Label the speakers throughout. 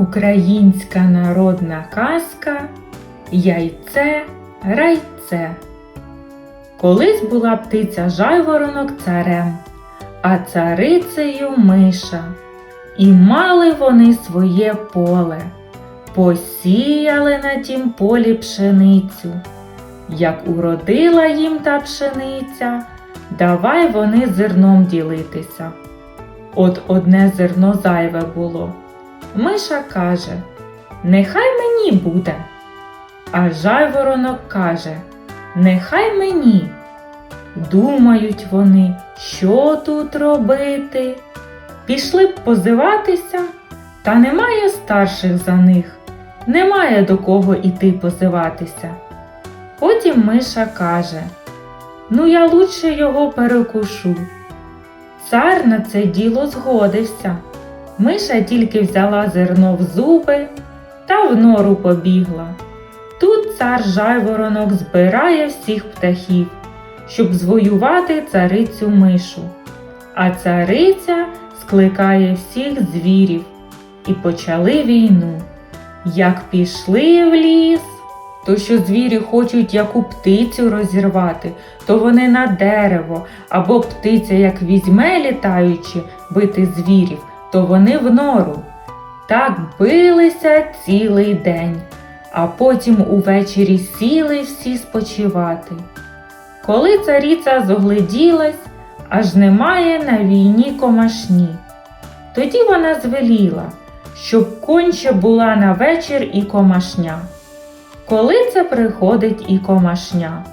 Speaker 1: Українська народна казка Яйце райце. Колись була птиця жайворонок царем, а царицею миша. І мали вони своє поле, посіяли на тім полі пшеницю. Як уродила їм та пшениця, давай вони зерном ділитися. От одне зерно зайве було. Миша каже, нехай мені буде. А жайворонок каже, нехай мені. Думають вони, що тут робити. Пішли б позиватися, та немає старших за них, немає до кого іти позиватися. Потім Миша каже, ну я лучше його перекушу. Цар на це діло згодився. Миша тільки взяла зерно в зуби та в нору побігла. Тут цар жайворонок збирає всіх птахів, щоб звоювати царицю мишу. А цариця скликає всіх звірів і почали війну. Як пішли в ліс, то що звірі хочуть яку птицю розірвати, то вони на дерево, або птиця, як візьме літаючи, бити звірів, то вони в нору. Так билися цілий день, а потім увечері сіли всі спочивати. Коли царіця зогледілась, аж немає на війні комашні. Тоді вона звеліла, щоб конче була на вечір і комашня. Коли це приходить і комашня?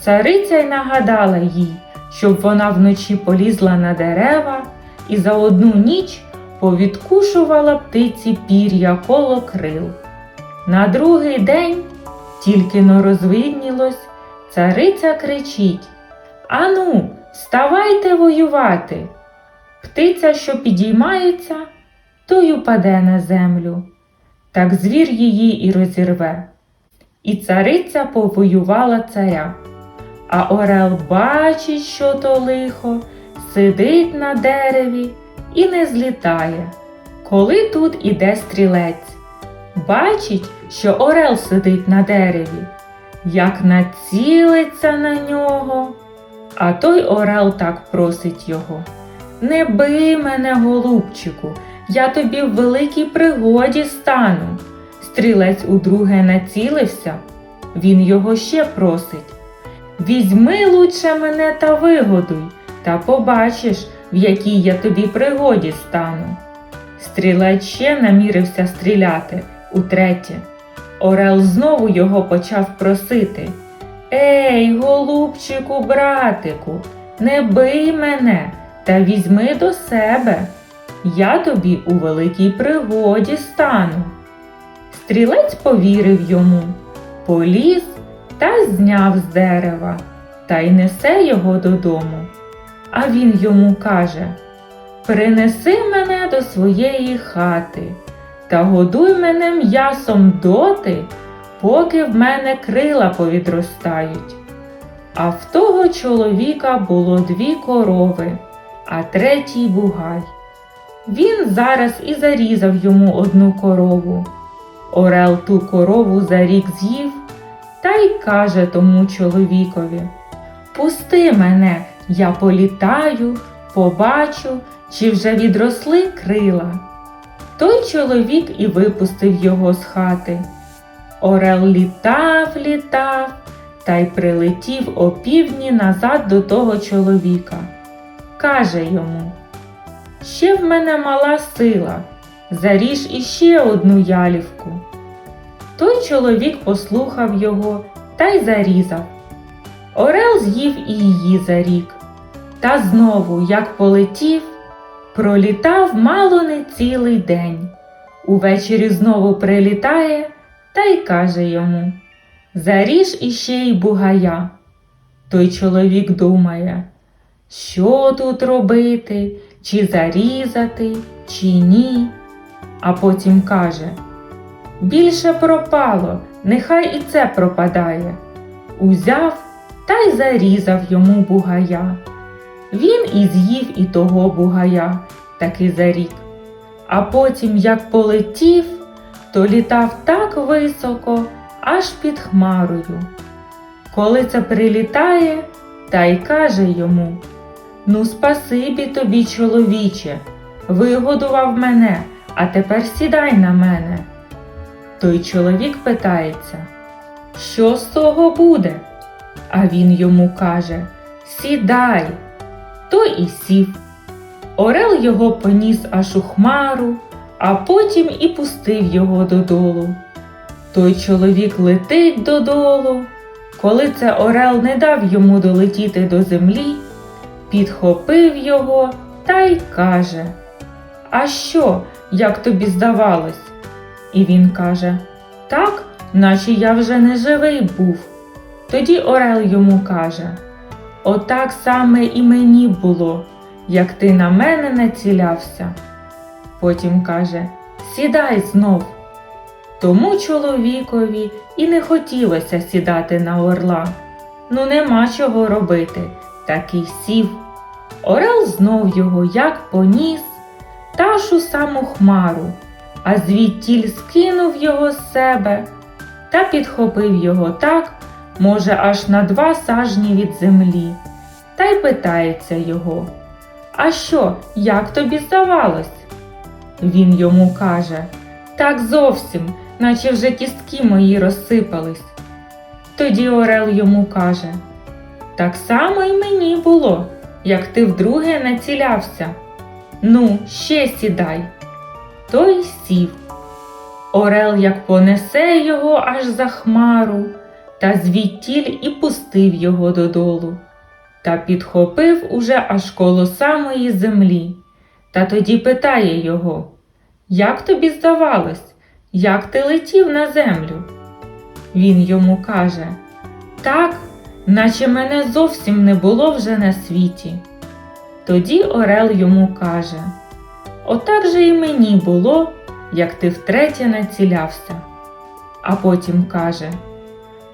Speaker 1: Цариця й нагадала їй, щоб вона вночі полізла на дерева і за одну ніч повідкушувала птиці пір'я коло крил. На другий день, тільки но розвиднілось, цариця кричить Ану, вставайте воювати. Птиця, що підіймається, той упаде на землю. Так звір її і розірве. І цариця повоювала царя. А Орел бачить, що то лихо, сидить на дереві і не злітає. Коли тут іде стрілець, бачить, що Орел сидить на дереві, як націлиться на нього. А той Орел так просить його. Не бий мене, голубчику, я тобі в великій пригоді стану. Стрілець удруге націлився, він його ще просить. Візьми лучше мене та вигодуй, та побачиш, в якій я тобі пригоді стану. Стрілець ще намірився стріляти утретє. Орел знову його почав просити. Ей, голубчику, братику, не бий мене та візьми до себе. Я тобі у великій пригоді стану. Стрілець повірив йому, поліз та зняв з дерева та й несе його додому. А він йому каже Принеси мене до своєї хати та годуй мене м'ясом доти, поки в мене крила повідростають. А в того чоловіка було дві корови, а третій бугай. Він зараз і зарізав йому одну корову. Орел ту корову за рік з'їв та й каже тому чоловікові Пусти мене, я політаю, побачу, чи вже відросли крила. Той чоловік і випустив його з хати. Орел літав, літав та й прилетів опівдні назад до того чоловіка. Каже йому Ще в мене мала сила, заріж іще одну ялівку. Той чоловік послухав його та й зарізав. Орел з'їв і її за рік. Та знову, як полетів, пролітав мало не цілий день. Увечері знову прилітає та й каже йому Заріж іще й бугая. Той чоловік думає, що тут робити, чи зарізати, чи ні. А потім каже Більше пропало, нехай і це пропадає. Узяв та й зарізав йому бугая. Він і з'їв і того бугая, таки за рік. а потім як полетів, то літав так високо, аж під хмарою. Коли це прилітає, та й каже йому: Ну, спасибі тобі, чоловіче, вигодував мене, а тепер сідай на мене. Той чоловік питається, що з того буде? А він йому каже: Сідай. Той і сів. Орел його поніс аж у хмару, а потім і пустив його додолу. Той чоловік летить додолу. Коли це Орел не дав йому долетіти до землі, підхопив його та й каже: А що, як тобі здавалось? І він каже: Так, наче я вже не живий був. Тоді Орел йому каже: Отак саме і мені було, як ти на мене націлявся. Потім каже: Сідай знов. Тому чоловікові і не хотілося сідати на орла. Ну нема чого робити, так і сів. Орел знов його як поніс, та ж у саму хмару, а звідтіль скинув його з себе та підхопив його так, може, аж на два сажні від землі, та й питається його. А що, як тобі здавалось? Він йому каже Так зовсім, наче вже кістки мої розсипались. Тоді Орел йому каже Так само й мені було, як ти вдруге націлявся. Ну, ще сідай. Той сів. Орел як понесе його аж за хмару, та звідтіль і пустив його додолу, та підхопив уже аж коло самої землі. Та тоді питає його Як тобі здавалось, як ти летів на землю? Він йому каже Так, наче мене зовсім не було вже на світі. Тоді Орел йому каже Отак же і мені було, як ти втретє націлявся. А потім каже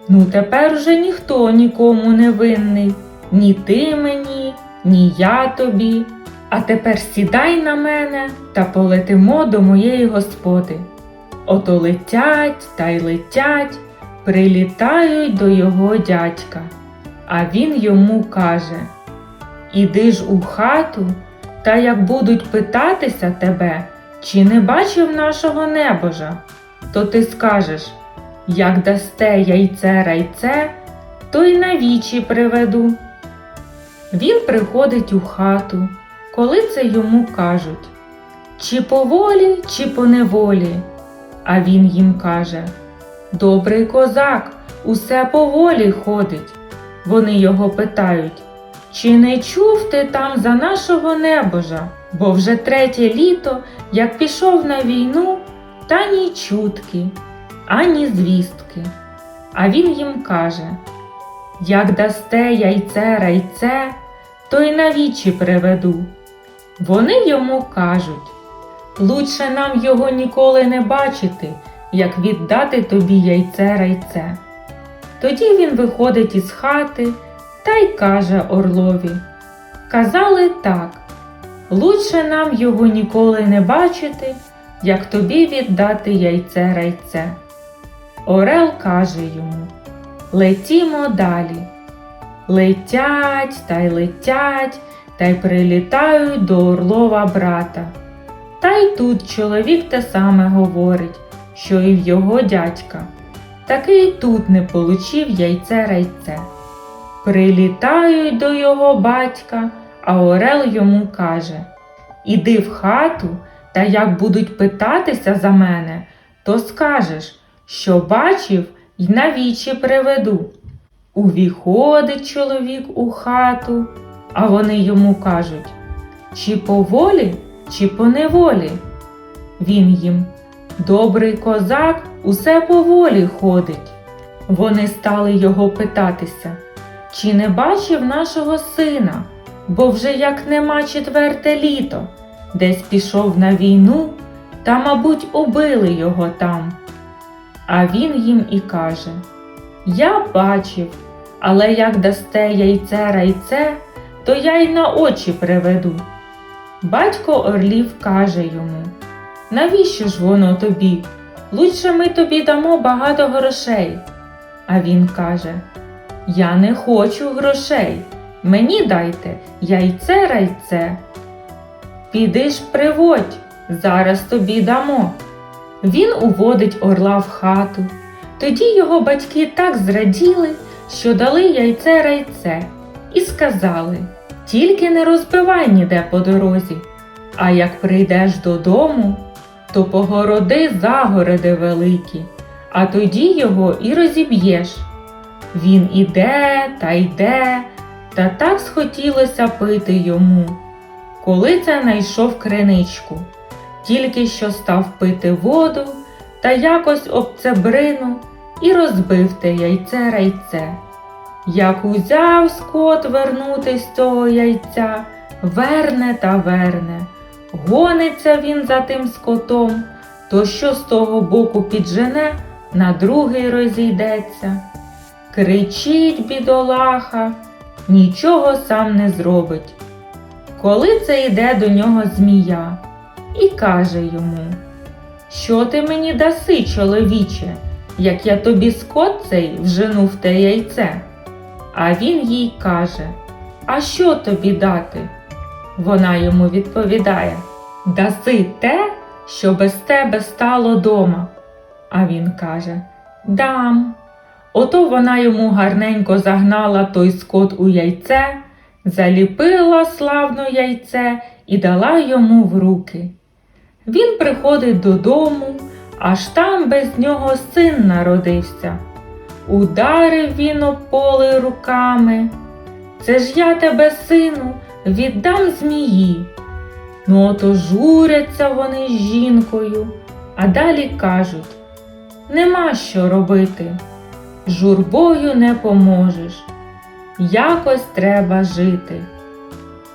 Speaker 1: Ну, тепер уже ніхто нікому не винний, ні ти мені, ні я тобі. А тепер сідай на мене та полетимо до моєї господи. Ото летять та й летять, прилітають до його дядька. А він йому каже Іди ж у хату, та як будуть питатися тебе, чи не бачив нашого небожа, то ти скажеш як дасте яйце райце, то й на вічі приведу. Він приходить у хату, коли це йому кажуть чи по волі, чи по неволі. А він їм каже Добрий козак, усе по волі ходить. Вони його питають Чи не чув ти там за нашого небожа? Бо вже третє літо, як пішов на війну, та ні чутки, ані звістки. А він їм каже Як дасте яйце райце, то й на вічі приведу. Вони йому кажуть Лучше нам його ніколи не бачити, як віддати тобі яйце райце. Тоді він виходить із хати та й каже Орлові Казали так Лучше нам його ніколи не бачити, як тобі віддати яйце райце. Орел каже йому Летімо далі. Летять та й летять та й прилітають до Орлова брата. Та й тут чоловік те саме говорить, що і в його дядька. Такий тут не получив яйце райце. Прилітають до його батька, а Орел йому каже Іди в хату, та як будуть питатися за мене, то скажеш, що бачив й на вічі приведу. Увіходить чоловік у хату, а вони йому кажуть чи по волі, чи по неволі. Він їм добрий козак усе по волі ходить. Вони стали його питатися, чи не бачив нашого сина, бо вже як нема четверте літо, десь пішов на війну, та, мабуть, убили його там. А він їм і каже Я бачив, але як дасте яйце райце, то я й на очі приведу. Батько Орлів каже йому Навіщо ж воно тобі? Лучше ми тобі дамо багато грошей. А він каже: Я не хочу грошей. Мені дайте яйце райце. Піди ж приводь, зараз тобі дамо. Він уводить орла в хату. Тоді його батьки так зраділи, що дали яйце райце і сказали: Тільки не розбивай ніде по дорозі, а як прийдеш додому, то погороди загороди великі, а тоді його і розіб'єш. Він іде та йде, та так схотілося пити йому. Коли це найшов криничку, тільки що став пити воду та якось об це брину і розбив те яйце райце. Як узяв скот вернутись з того яйця, верне та верне. Гониться він за тим скотом, то що з того боку піджене, на другий розійдеться. Кричить бідолаха, нічого сам не зробить. Коли це йде до нього змія і каже йому, що ти мені даси, чоловіче, як я тобі скот цей вжену в те яйце? А він їй каже, А що тобі дати? Вона йому відповідає Даси те, що без тебе стало дома. А він каже Дам. Ото вона йому гарненько загнала той скот у яйце, заліпила славно яйце і дала йому в руки. Він приходить додому, аж там без нього син народився. Ударив він об руками. Це ж я тебе, сину, віддам змії. Ну, ото журяться вони з жінкою, а далі кажуть нема що робити. Журбою не поможеш. Якось треба жити.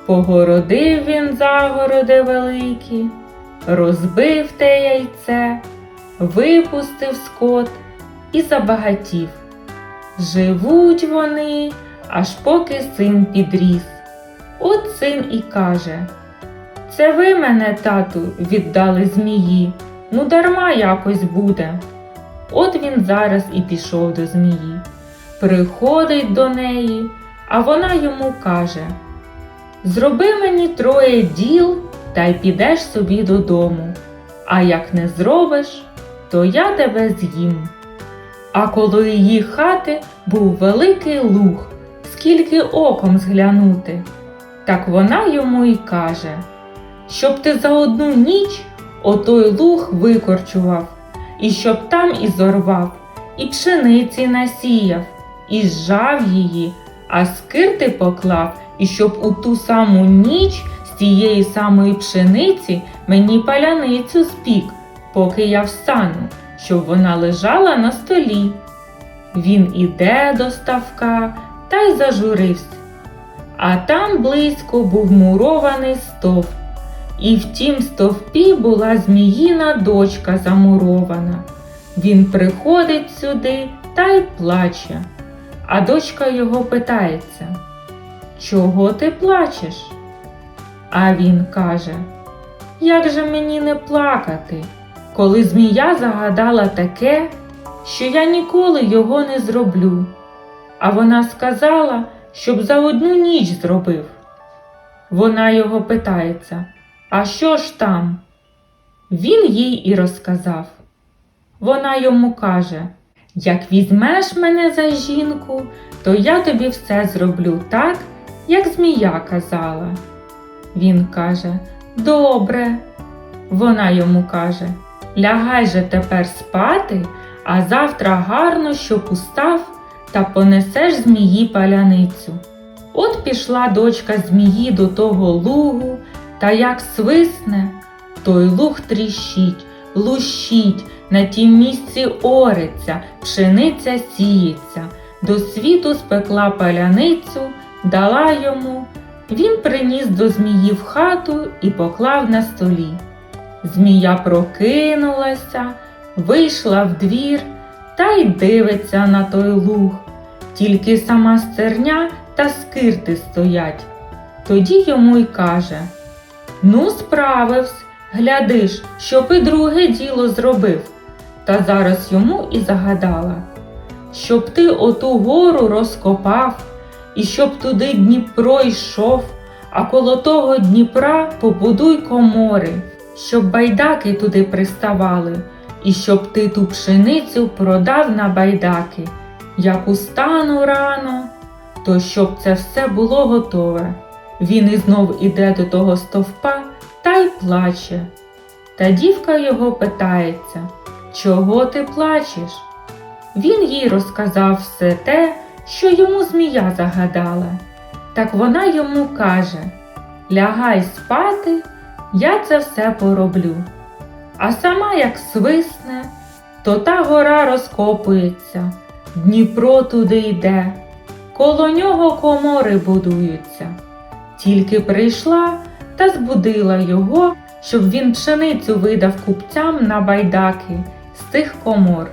Speaker 1: Погородив він загороди великі, розбив те яйце, випустив скот і забагатів. Живуть вони, аж поки син підріс. От син і каже Це ви мене, тату, віддали змії, ну дарма якось буде. От він зараз і пішов до змії. Приходить до неї, а вона йому каже Зроби мені троє діл та й підеш собі додому, а як не зробиш, то я тебе з'їм. А коло її хати був великий луг, скільки оком зглянути. Так вона йому й каже, щоб ти за одну ніч отой луг викорчував, і щоб там і зорвав, і пшениці насіяв, і зжав її, а скирти поклав, і щоб у ту саму ніч з тієї самої пшениці мені паляницю спік, поки я встану, щоб вона лежала на столі. Він іде до ставка та й зажурився. А там близько був мурований стовп, і в тім стовпі була зміїна дочка замурована. Він приходить сюди та й плаче. А дочка його питається Чого ти плачеш? А він каже Як же мені не плакати, коли змія загадала таке, що я ніколи його не зроблю. А вона сказала, щоб за одну ніч зробив. Вона його питається, а що ж там? Він їй і розказав. Вона йому каже, як візьмеш мене за жінку, то я тобі все зроблю так, як змія казала. Він каже, добре. Вона йому каже, лягай же тепер спати, а завтра гарно, щоб устав та понесеш змії паляницю. От пішла дочка змії до того лугу, та як свисне, той луг тріщить, лущить, на тім місці ориться, пшениця сіється, до світу спекла паляницю, дала йому. Він приніс до змії в хату і поклав на столі. Змія прокинулася, вийшла в двір та й дивиться на той луг. Тільки сама стерня та скирти стоять. Тоді йому й каже Ну, справивсь, глядиш, щоб і друге діло зробив. Та зараз йому і загадала, щоб ти оту гору розкопав, і щоб туди Дніпро йшов, а коло того Дніпра побудуй комори, щоб байдаки туди приставали, і щоб ти ту пшеницю продав на байдаки. Як устану рано, то щоб це все було готове. Він і знов іде до того стовпа та й плаче. Та дівка його питається, чого ти плачеш? Він їй розказав все те, що йому змія загадала. Так вона йому каже Лягай спати, я це все пороблю. А сама як свисне, то та гора розкопується, Дніпро туди йде, коло нього комори будуються. Тільки прийшла та збудила його, щоб він пшеницю видав купцям на байдаки з тих комор.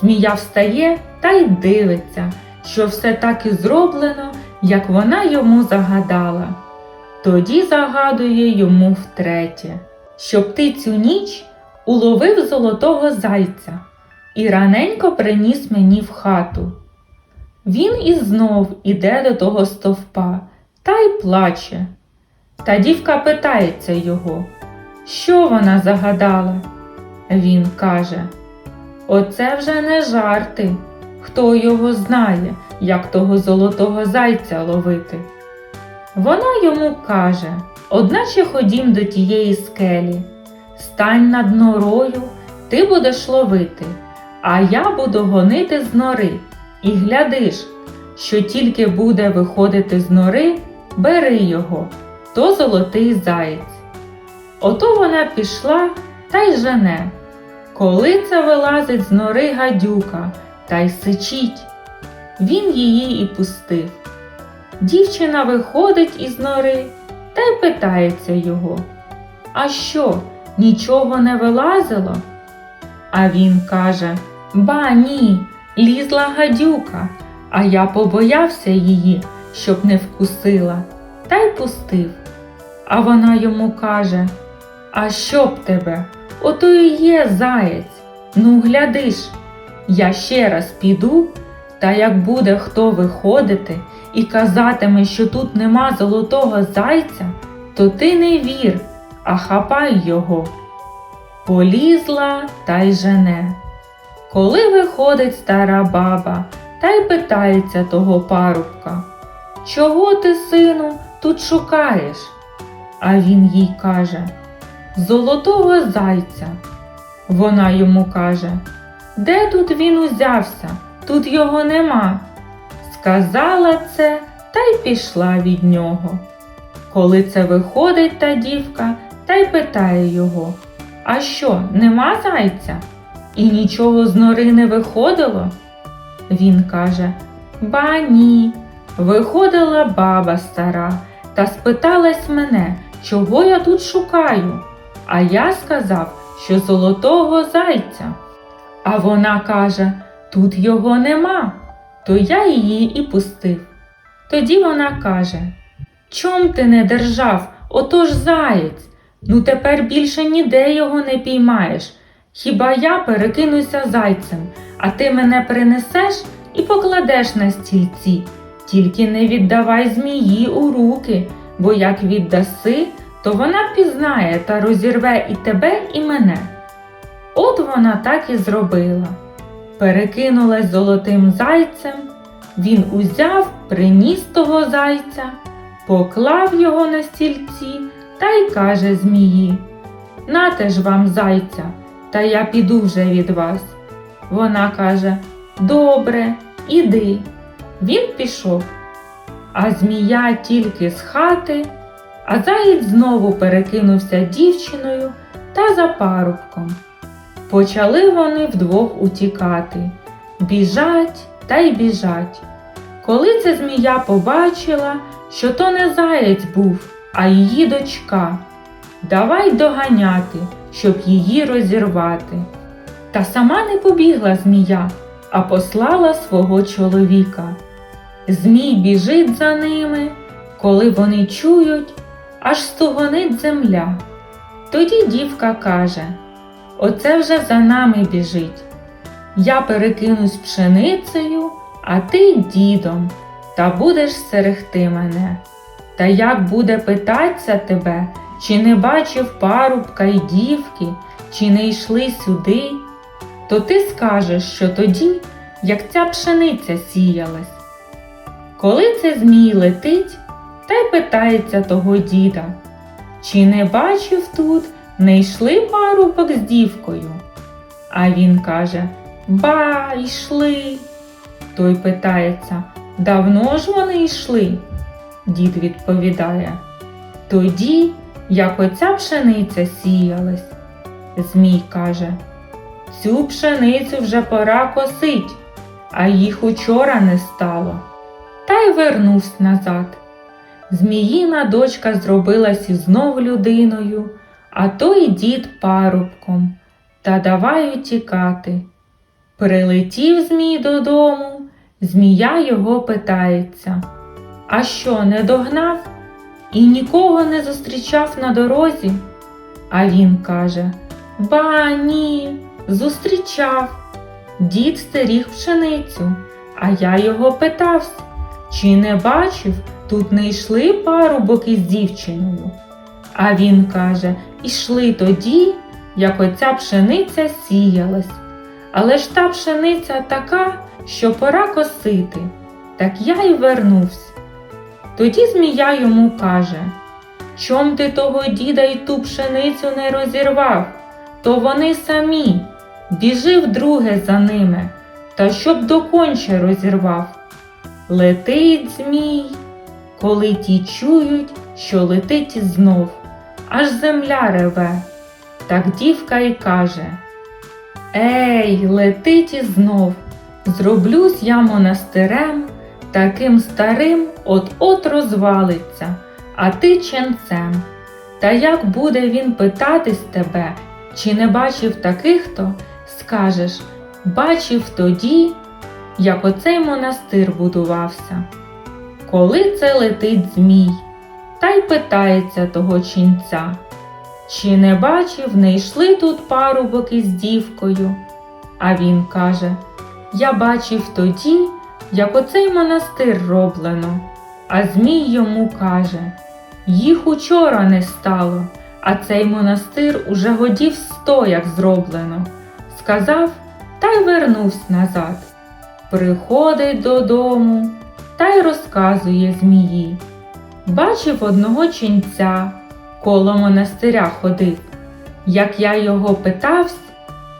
Speaker 1: Змія встає та й дивиться, що все так і зроблено, як вона йому загадала. Тоді загадує йому втретє, щоб ти цю ніч уловив золотого зайця і раненько приніс мені в хату. Він і знов іде до того стовпа та й плаче. Та дівка питається його, що вона загадала. Він каже Оце вже не жарти. Хто його знає, як того золотого зайця ловити. Вона йому каже Одначе ходім до тієї скелі, стань над норою, ти будеш ловити, а я буду гонити з нори. І глядиш, що тільки буде виходити з нори, бери його, то золотий заєць. Ото вона пішла та й жене. Коли це вилазить з нори гадюка та й сичить, він її і пустив. Дівчина виходить із нори та й питається його А що, нічого не вилазило? А він каже Ба ні, лізла гадюка, а я побоявся її, щоб не вкусила, та й пустив. А вона йому каже А що б тебе? Ото і є заєць. Ну, глядиш, я ще раз піду, та як буде хто виходити і казатиме, що тут нема золотого зайця, то ти не вір, а хапай його. Полізла та й жене. Коли виходить стара баба та й питається того парубка, Чого ти, сину, тут шукаєш? А він їй каже Золотого зайця. Вона йому каже Де тут він узявся? Тут його нема. Сказала це та й пішла від нього. Коли це виходить та дівка та й питає його А що, нема зайця? І нічого з нори не виходило? Він каже Ба ні. Виходила баба стара та спиталась мене, чого я тут шукаю. А я сказав, що золотого зайця. А вона каже, тут його нема, то я її і пустив. Тоді вона каже Чом ти не держав, отож заєць? Ну тепер більше ніде його не піймаєш. Хіба я перекинуся зайцем, а ти мене принесеш і покладеш на стільці. Тільки не віддавай змії у руки, бо як віддаси, то вона пізнає та розірве і тебе, і мене. От вона так і зробила. Перекинулась золотим зайцем, він узяв, приніс того зайця, поклав його на стільці та й каже змії Нате ж вам зайця, та я піду вже від вас. Вона каже Добре, іди. Він пішов, а змія тільки з хати, а заєць знову перекинувся дівчиною та за парубком. Почали вони вдвох утікати, біжать та й біжать. Коли ця змія побачила, що то не заєць був, а її дочка, давай доганяти, щоб її розірвати. Та сама не побігла змія, а послала свого чоловіка. Змій біжить за ними, коли вони чують, аж стогонить земля. Тоді дівка каже: Оце вже за нами біжить. Я перекинусь пшеницею, а ти дідом, та будеш стерегти мене. Та як буде питаться тебе, чи не бачив парубка й дівки, чи не йшли сюди, то ти скажеш, що тоді, як ця пшениця сіялась. Коли це змій летить, та й питається того діда, чи не бачив тут, не йшли парубок з дівкою? А він каже Ба, йшли. Той питається, давно ж вони йшли? Дід відповідає, тоді, як оця пшениця сіялась. Змій каже, цю пшеницю вже пора косить, а їх учора не стало. Та й вернувся назад. Зміїна дочка зробилась і знов людиною, а той дід парубком, та давай утікати. Прилетів Змій додому, змія його питається. А що, не догнав і нікого не зустрічав на дорозі? А він каже Ба ні, зустрічав. Дід стеріг пшеницю, а я його питався, чи не бачив, тут не йшли парубок із дівчиною. А він каже Ішли тоді, як оця пшениця сіялась. Але ж та пшениця така, що пора косити. Так я й вернувся. Тоді змія йому каже Чом ти того діда й ту пшеницю не розірвав, то вони самі. Біжи вдруге за ними, та щоб доконче розірвав. Летить змій, коли ті чують, що летить знов, аж земля реве. Так дівка й каже Ей, летить і знов, зроблюсь я монастирем, таким старим от-от розвалиться, а ти ченцем. Та як буде він питатись тебе, чи не бачив таких то, скажеш бачив тоді, як оцей монастир будувався. Коли це летить змій, та й питається того ченця. Чи не бачив, не йшли тут парубок із дівкою? А він каже Я бачив тоді, як оцей монастир роблено. А Змій йому каже Їх учора не стало, а цей монастир уже годів сто, як зроблено. Сказав та й вернувся назад. Приходить додому та й розказує Змії. Бачив одного ченця коло монастиря ходив. Як я його питавсь,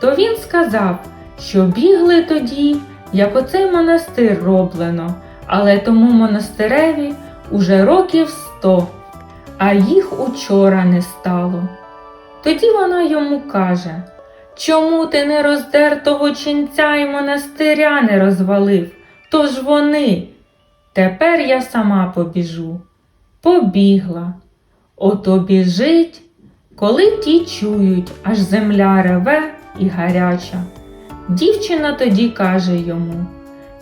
Speaker 1: то він сказав, що бігли тоді, як оцей монастир роблено, але тому монастиреві уже років сто, а їх учора не стало. Тоді вона йому каже Чому ти не роздер того ченця і монастиря не розвалив? То ж вони. Тепер я сама побіжу. Побігла. Ото біжить, коли ті чують, аж земля реве і гаряча. Дівчина тоді каже йому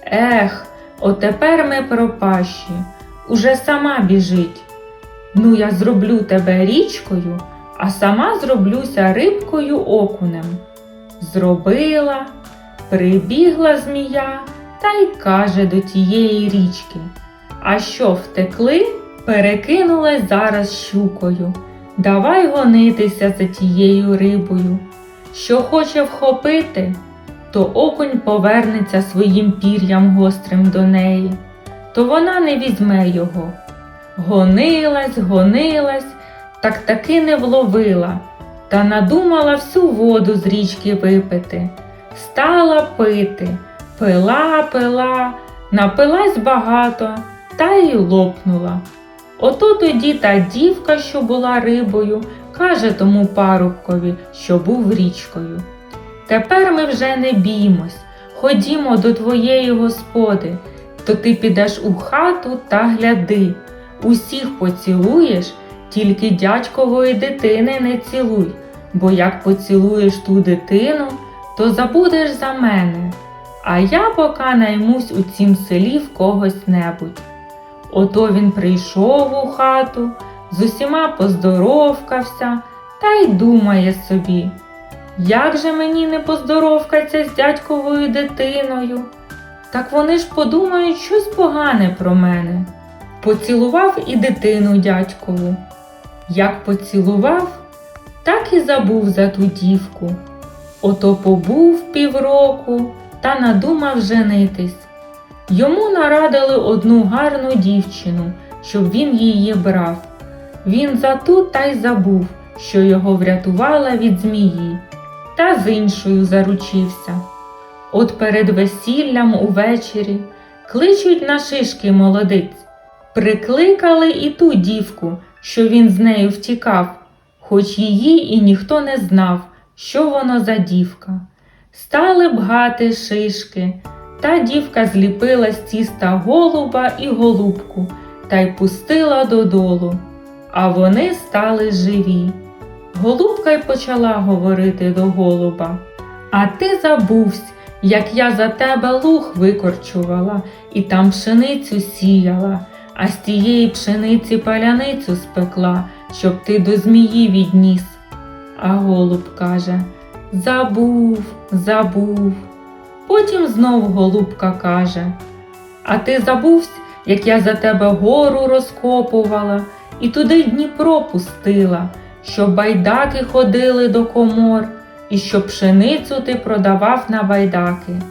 Speaker 1: Ех, отепер ми пропащі, уже сама біжить. Ну, я зроблю тебе річкою, а сама зроблюся рибкою окунем. Зробила, прибігла змія та й каже до тієї річки. А що втекли? Перекинулась зараз щукою. Давай гонитися за тією рибою. Що хоче вхопити, то окунь повернеться своїм пір'ям гострим до неї, то вона не візьме його. Гонилась, гонилась, так таки не вловила, та надумала всю воду з річки випити. Стала пити, пила, пила, напилась багато та й лопнула. Ото тоді та дівка, що була рибою, каже тому парубкові, що був річкою. Тепер ми вже не біймось, ходімо до твоєї господи, то ти підеш у хату та гляди. Усіх поцілуєш, тільки дядькової дитини не цілуй, бо як поцілуєш ту дитину, то забудеш за мене, а я поки наймусь у цім селі в когось небудь. Ото він прийшов у хату, з усіма поздоровкався та й думає собі, як же мені не поздоровкаться з дядьковою дитиною? Так вони ж подумають щось погане про мене. Поцілував і дитину дядькову. Як поцілував, так і забув за ту дівку. Ото побув півроку та надумав женитись. Йому нарадили одну гарну дівчину, щоб він її брав. Він за ту та й забув, що його врятувала від змії, та з іншою заручився. От перед весіллям увечері кличуть на шишки молодиць. Прикликали і ту дівку, що він з нею втікав, хоч її і ніхто не знав, що воно за дівка. Стали бгати шишки, та дівка зліпила з тіста голуба і голубку та й пустила додолу, а вони стали живі. Голубка й почала говорити до голуба. А ти забувсь, як я за тебе луг викорчувала і там пшеницю сіяла, а з тієї пшениці паляницю спекла, щоб ти до змії відніс. А голуб каже Забув, забув. Потім знов голубка каже А ти забувсь, як я за тебе гору розкопувала і туди Дніпро пустила, щоб байдаки ходили до комор, і щоб пшеницю ти продавав на байдаки.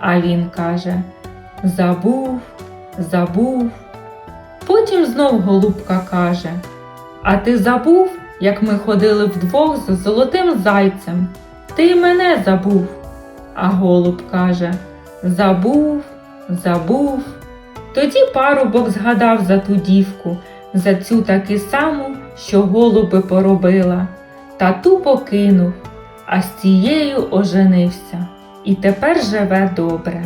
Speaker 1: А він каже Забув, забув. Потім знов голубка каже А ти забув, як ми ходили вдвох з золотим зайцем? Ти мене забув. А голуб каже Забув, забув. Тоді парубок згадав за ту дівку, за цю таки саму, що голуби поробила, та ту покинув, а з цією оженився, і тепер живе добре.